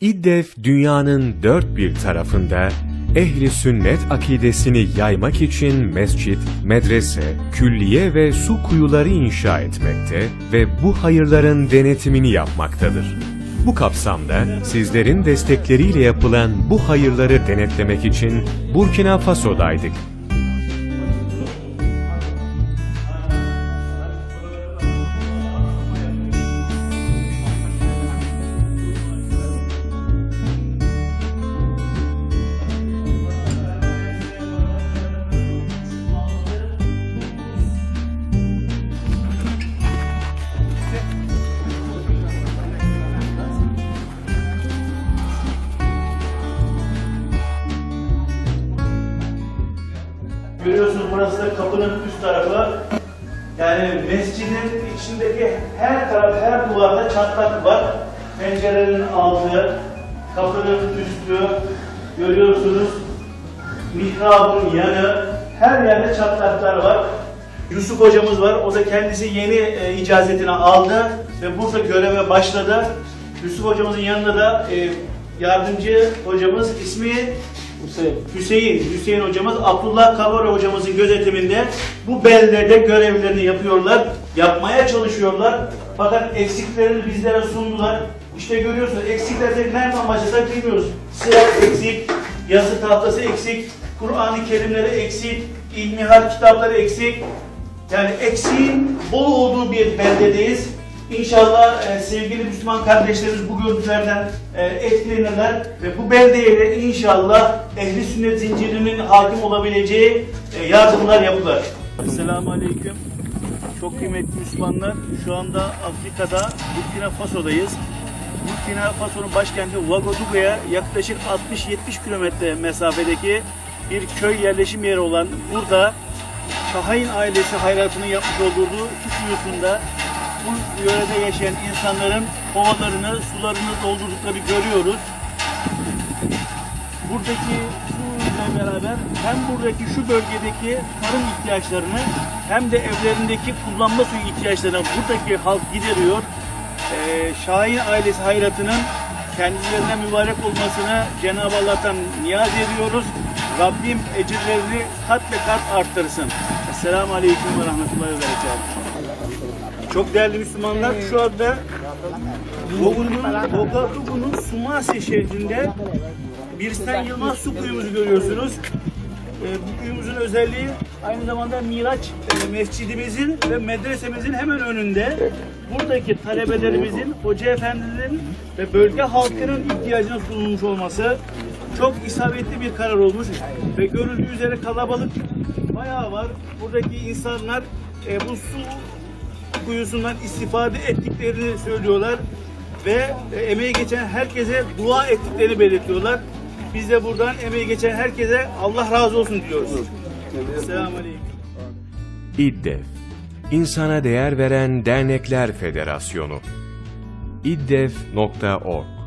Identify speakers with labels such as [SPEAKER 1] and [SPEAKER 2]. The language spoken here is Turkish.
[SPEAKER 1] İddef dünyanın dört bir tarafında ehli sünnet akidesini yaymak için mescit, medrese, külliye ve su kuyuları inşa etmekte ve bu hayırların denetimini yapmaktadır. Bu kapsamda sizlerin destekleriyle yapılan bu hayırları denetlemek için Burkina Faso'daydık.
[SPEAKER 2] Burası da kapının üst tarafı. Yani mescidin içindeki her taraf, her duvarda çatlak var. Pencerenin altı, kapının üstü, görüyorsunuz. Mihrabın yanı, her yerde çatlaklar var. Yusuf hocamız var. O da kendisi yeni e, icazetini aldı ve burada göreve başladı. Yusuf hocamızın yanında da e, yardımcı hocamız ismi Hüseyin. Hüseyin, hocamız Abdullah Kavara hocamızın gözetiminde bu beldede görevlerini yapıyorlar, yapmaya çalışıyorlar. Fakat eksiklerini bizlere sundular. İşte görüyorsunuz eksikler de nereden başlasak bilmiyoruz. Sırat eksik, yazı tahtası eksik, Kur'an-ı Kerimleri eksik, ilmihal kitapları eksik. Yani eksiğin bol olduğu bir beldedeyiz. İnşallah e, sevgili Müslüman kardeşlerimiz bu görüntülerden e, etkilenirler ve bu beldeye de inşallah ehli sünnet zincirinin hakim olabileceği e, yardımlar yapılır. Selamun Aleyküm. Çok kıymetli Müslümanlar. Şu anda Afrika'da Burkina Faso'dayız. Burkina Faso'nun başkenti Ouagadougou'ya yaklaşık 60-70 kilometre mesafedeki bir köy yerleşim yeri olan burada Şahayn ailesi hayratının yapmış olduğu su kuyusunda bu yörede yaşayan insanların kovalarını, sularını doldurduklarını görüyoruz. Buradaki suyla beraber hem buradaki şu bölgedeki tarım ihtiyaçlarını hem de evlerindeki kullanma suyu ihtiyaçlarını buradaki halk gideriyor. Ee, Şahin ailesi hayratının kendilerine mübarek olmasını Cenab-ı Allah'tan niyaz ediyoruz. Rabbim ecirlerini kat ve kat arttırsın. Esselamu Aleyküm ve Rahmetullahi ve Berekatuhu. Çok değerli Müslümanlar şu anda Ouagadougou'nun Ouagadougou'nun Sumasi şehrinde Biristan Yılmaz su kuyumuzu görüyorsunuz. Ee, bu kuyumuzun özelliği aynı zamanda Miraç e, mescidimizin ve medresemizin hemen önünde buradaki talebelerimizin, hoca efendilerin ve bölge halkının ihtiyacına sunulmuş olması çok isabetli bir karar olmuş ve görüldüğü üzere kalabalık bayağı var. Buradaki insanlar e, bu su kuyusundan istifade ettiklerini söylüyorlar ve e, emeği geçen herkese dua ettiklerini belirtiyorlar. Biz de buradan emeği geçen herkese Allah razı olsun diyoruz. Selamun Aleyküm.
[SPEAKER 1] İddef, İnsana Değer Veren Dernekler Federasyonu. iddef.org